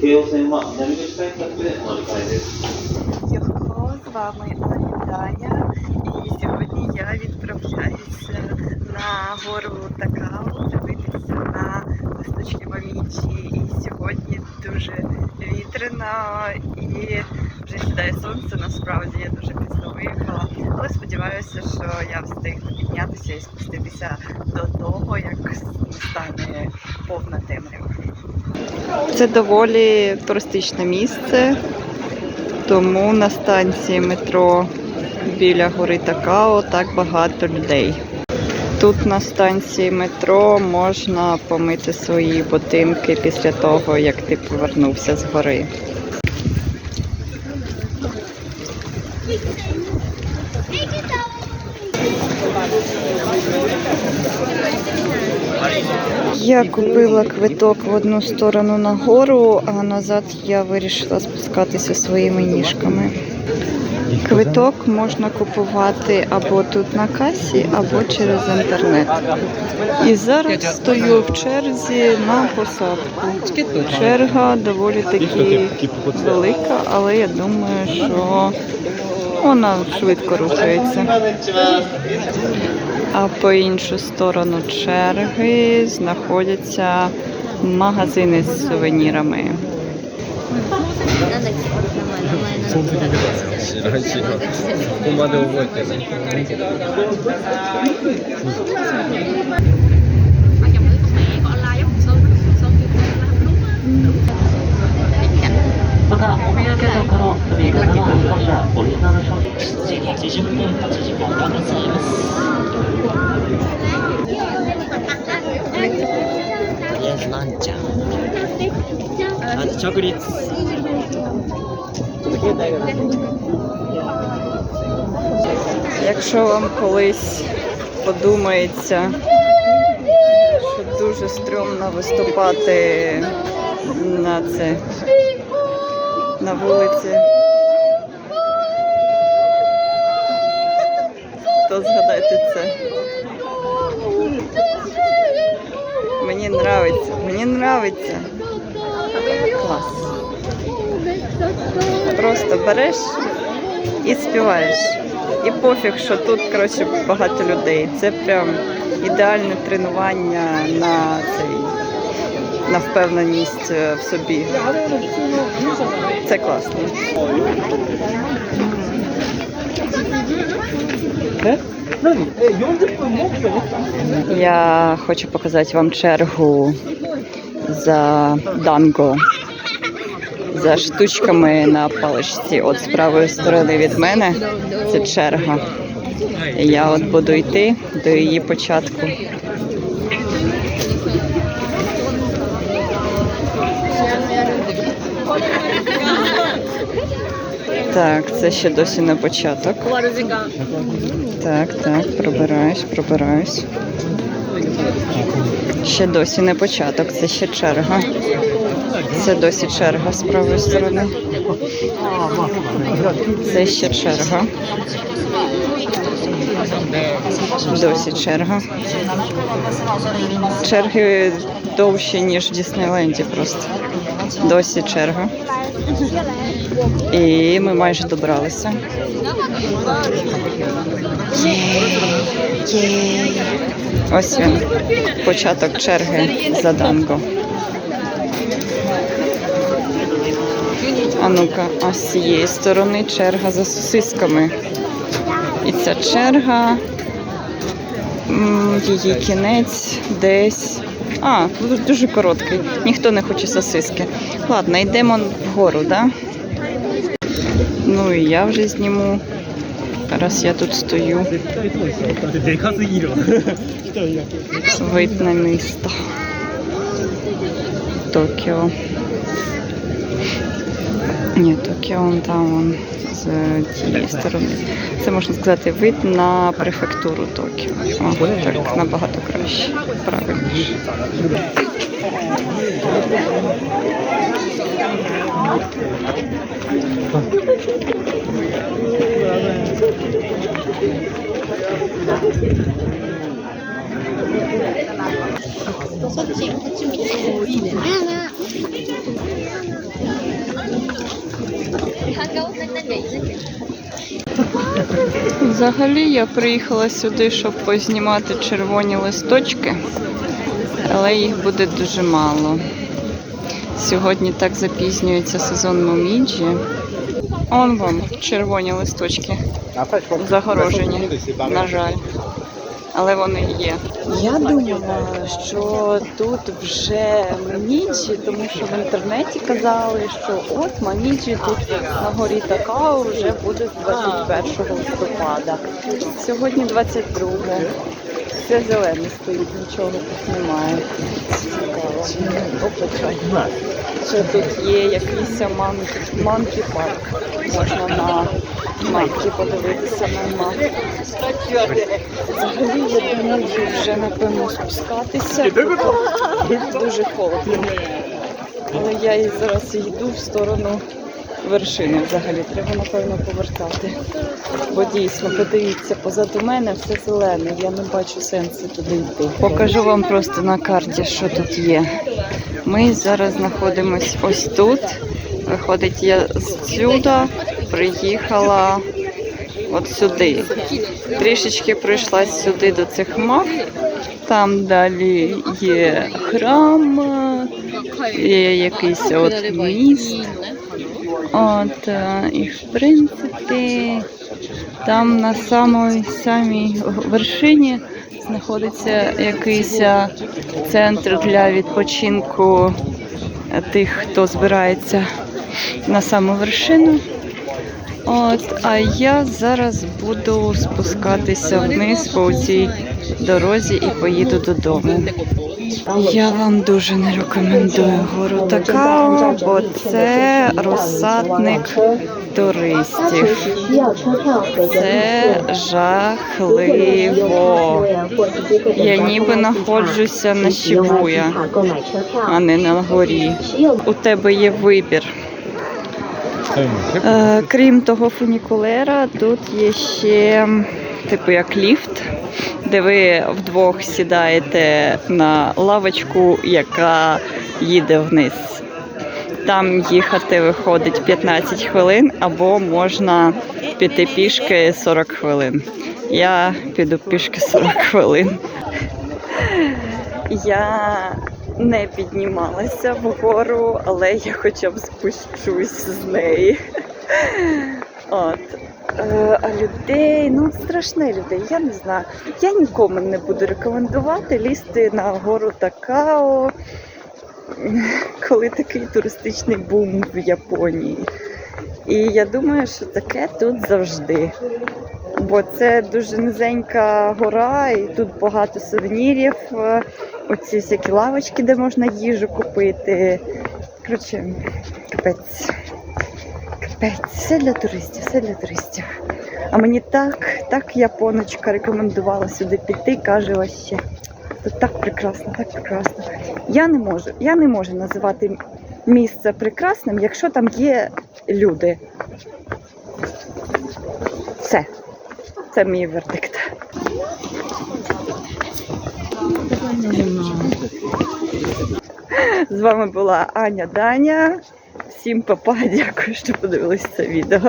Київ Сейма. З вами Аня і сьогодні я відправляюся на гору Такау дивитися на восточні мамічі. І сьогодні дуже вітряно і вже сідає сонце, насправді я дуже пізно виїхала. Але сподіваюся, що я встигну піднятися і спуститися до того, як стане повна темрява. Це доволі туристичне місце. Тому на станції метро біля гори Такао так багато людей. Тут на станції метро можна помити свої ботинки після того, як ти повернувся з гори. Я купила квиток в одну сторону на гору, а назад я вирішила спускатися своїми ніжками. Квиток можна купувати або тут на касі, або через інтернет. І зараз стою в черзі на посадку. Черга доволі таки велика, але я думаю, що вона швидко рухається. А по іншу сторону черги знаходяться магазини з сувенірами. なん なんちゃんあと直立 Якщо вам колись подумається, що дуже стрьомно виступати на це на вулиці, То згадайте це. Мені нравиться, мені нравиться. Клас. Просто береш і співаєш. І пофіг, що тут коротше, багато людей. Це прям ідеальне тренування на цей на впевненість е, в собі. Це класно. Я хочу показати вам чергу за данго. За штучками на паличці. От з правої сторони від мене це черга. Я от буду йти до її початку. Так, це ще досі не початок. Так, так, пробираюсь, пробираюсь. Ще досі не початок, це ще черга. Це досі черга з правої сторони. Це ще черга. Досі черга. Черги довші, ніж в Діснейленді просто. Досі черга. І ми майже добралися. Є, є. Ось він. Початок черги за данго. А ну-ка, а з цієї сторони черга за сосисками. І ця черга, її кінець десь. А, тут дуже короткий. Ніхто не хоче сосиски. Ладно, йдемо вгору, так? Да? Ну і я вже зніму. Раз я тут стою. Видне місто. Токіо. Ні, Токіо там вон, з тієї сторони. Це можна сказати вид на префектуру Токіо. О, так набагато краще. Правильніше. Взагалі я приїхала сюди, щоб познімати червоні листочки, але їх буде дуже мало. Сьогодні так запізнюється сезон Моміджі. Он вам червоні листочки загорожені, на жаль. Але вони є. Я думала, що тут вже Маніджі, тому що в інтернеті казали, що от Маніджі тут на горі Такао вже буде з 21 листопада. Сьогодні 22. Все зелене стоїть, нічого тут немає. Цікаво. Опа, Що тут є якийсь манкі, манкі парк. Можна на манкі подивитися на мапу. Взагалі я думаю вже напевно спускатися. Дуже холодно. Але я і зараз йду в сторону вершини взагалі. Треба напевно повертати. Бо дійсно, подивіться, позаду мене все зелене. Я не бачу сенсу туди йти. Покажу вам просто на карті, що тут є. Ми зараз знаходимось ось тут. Виходить, я сюди приїхала от сюди. Трішечки прийшла сюди до цих мав. Там далі є храм, є якийсь от міст. От, е, і в принципі, там на самій самій вершині знаходиться якийсь е, центр для відпочинку е, тих, хто збирається на саму вершину. От, а я зараз буду спускатися вниз по цій дорозі і поїду додому. Я вам дуже не рекомендую гору Такао, бо це розсадник туристів. Це жахливо. Я ніби знаходжуся на Шибуя, а не на горі. У тебе є вибір. Е, крім того фунікулера, тут є ще типу як ліфт, де ви вдвох сідаєте на лавочку, яка їде вниз. Там їхати виходить 15 хвилин, або можна піти пішки 40 хвилин. Я піду пішки 40 хвилин. Я не піднімалася вгору, але я хоча б спущусь з неї. От. Е, А людей, ну страшне людей, я не знаю. Я нікому не буду рекомендувати лізти на гору Такао, коли такий туристичний бум в Японії. І я думаю, що таке тут завжди. Бо це дуже низенька гора, і тут багато сувенірів. е, Оці всякі лавочки, де можна їжу купити. Коротше, капець. Капець, все для туристів, все для туристів. А мені так, так японочка рекомендувала сюди піти, каже ось ще. Тут так прекрасно, так прекрасно. Я не можу, я не можу називати місце прекрасним, якщо там є люди. Все. Це мій вердикт. З вами була Аня Даня. Всім папа, дякую, що подивилися це відео.